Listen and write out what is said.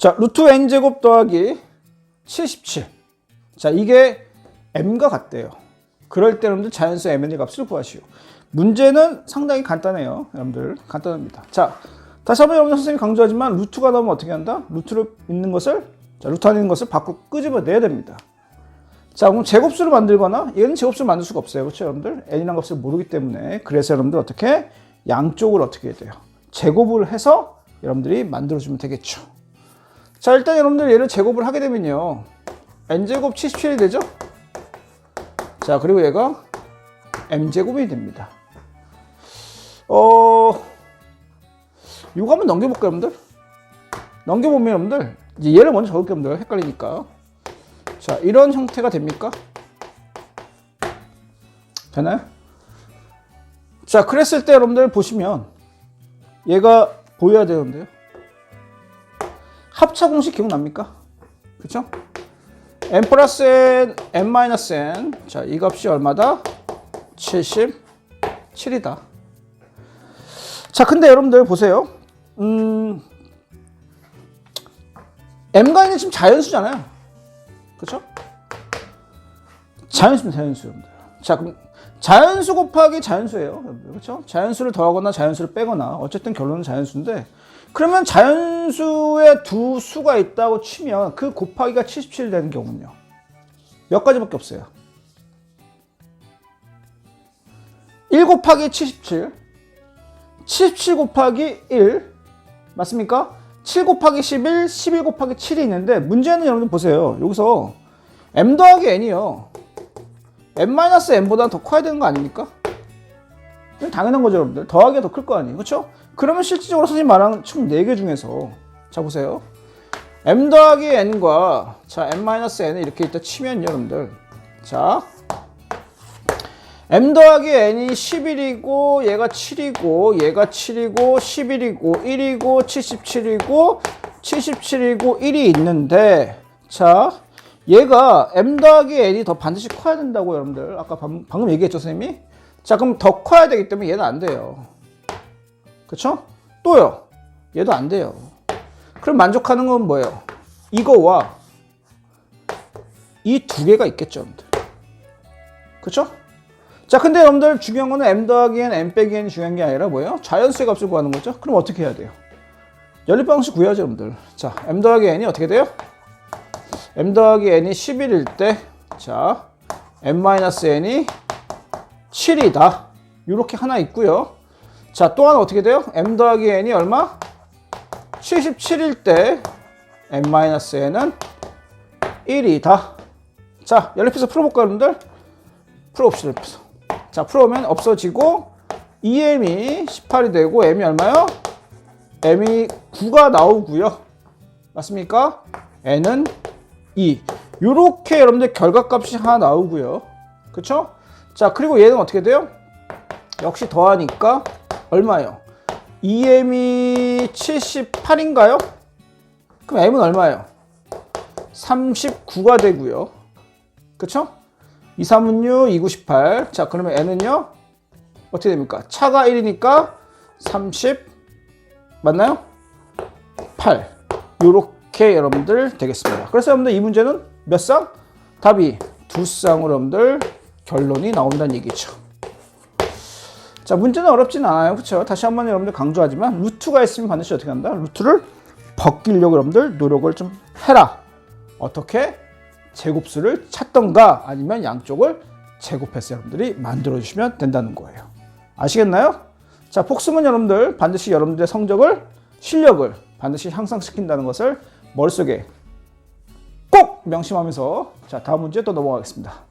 자, 루트 n제곱 더하기 77. 자, 이게 m과 같대요. 그럴 때 여러분들 자연수 mn의 값을 구하시오. 문제는 상당히 간단해요. 여러분들 간단합니다. 자, 다시 한번 여러분 선생님이 강조하지만 루트가 나오면 어떻게 한다? 루트를 있는 것을 자, 루트 안에 있는 것을 밖으로 끄집어내야 됩니다. 자, 그럼 제곱수를 만들거나 얘는 제곱수를 만들 수가 없어요. 그렇죠, 여러분들? n이라는 값을 모르기 때문에 그래서 여러분들 어떻게 양쪽을 어떻게 해야 돼요? 제곱을 해서 여러분들이 만들어 주면 되겠죠. 자, 일단 여러분들 얘를 제곱을 하게 되면요. n제곱 77이 되죠? 자, 그리고 얘가 m제곱이 됩니다. 어, 이거 한번 넘겨볼까요, 여러분들? 넘겨보면 여러분들, 이제 얘를 먼저 적을게요, 여러분들. 헷갈리니까. 자, 이런 형태가 됩니까? 되나요? 자, 그랬을 때 여러분들 보시면 얘가 보여야 되는데요. 합차 공식 기억납니까? 그쵸? n 플러스 n, n 마이너스 n. 자, 이 값이 얼마다? 77이다. 자, 근데 여러분들 보세요. 음, m과 n은 지금 자연수잖아요. 그쵸? 자연수입니다, 자연수, 여러분들. 자, 그럼 자연수 곱하기 자연수예요. 그쵸? 자연수를 더하거나 자연수를 빼거나 어쨌든 결론은 자연수인데 그러면 자연수에 두 수가 있다고 치면 그 곱하기가 77 되는 경우는요. 몇 가지밖에 없어요. 1 곱하기 77, 77 곱하기 1, 맞습니까? 7 곱하기 11, 11 곱하기 7이 있는데 문제는 여러분 보세요. 여기서 m 더하기 n이요. M-n보다 더 커야 되는 거 아닙니까? 당연한 거죠, 여러분들. 더하기가 더 클 거 아니에요. 그렇죠? 그러면 실질적으로 선생님 말한 총 4개 중에서 자 보세요. m 더하기 n과 자 m-n을 이렇게 일단 치면 여러분들 자 m 더하기 n이 11이고 얘가 7이고 얘가 7이고 11이고 1이고 77이고 77이고 1이 있는데 자 얘가 m 더하기 n이 더 반드시 커야 된다고 여러분들 아까 방, 방금 얘기했죠 선생님이 자 그럼 더 커야 되기 때문에 얘는 안 돼요 그쵸? 또요 얘도 안 돼요 그럼 만족하는 건 뭐예요 이거와 이 두 개가 있겠죠 여러분들 그쵸? 자 근데 여러분들 중요한 거는 m 더하기 n, m 빼기 n이 중요한 게 아니라 뭐예요? 자연수의 값을 구하는 거죠 그럼 어떻게 해야 돼요? 연립방식 구해야죠 여러분들 자 m 더하기 n이 어떻게 돼요? M 더하기 n이 11일 때, 자, m-n이 7이다. 이렇게 하나 있고요. 자, 또 하나 어떻게 돼요? m 더하기 n이 얼마? 77일 때, m-n은 1이다. 자, 연립해서 풀어볼까요, 여러분들? 풀어봅시다, 연립해서. 자, 풀어보면 없어지고, 2m이 18이 되고, m이 얼마요? m이 9가 나오고요. 맞습니까? n은 2. 요렇게 여러분들 결과값이 하나 나오고요. 그쵸? 자, 그리고 얘는 어떻게 돼요? 역시 더하니까 얼마예요? 2m이 78인가요? 그럼 m은 얼마예요? 39가 되고요. 그쵸? 2, 3은 6, 2, 9, 18. 자, 그러면 n은요? 어떻게 됩니까? 차가 1이니까 30 맞나요? 8. 요렇게 이렇게 여러분들 되겠습니다. 그래서 여러분들 이 문제는 몇 쌍? 답이 두 쌍으로 여러분들 결론이 나온다는 얘기죠. 자, 문제는 어렵진 않아요. 그렇죠? 다시 한번 여러분들 강조하지만 루트가 있으면 반드시 어떻게 한다? 루트를 벗기려고 여러분들 노력을 좀 해라. 어떻게? 제곱수를 찾던가 아니면 양쪽을 제곱해서 여러분들이 만들어 주시면 된다는 거예요. 아시겠나요? 자, 복습은 여러분들 반드시 여러분들의 성적을 실력을 반드시 향상시킨다는 것을 머릿속에 꼭 명심하면서 자 다음 문제 또 넘어가겠습니다.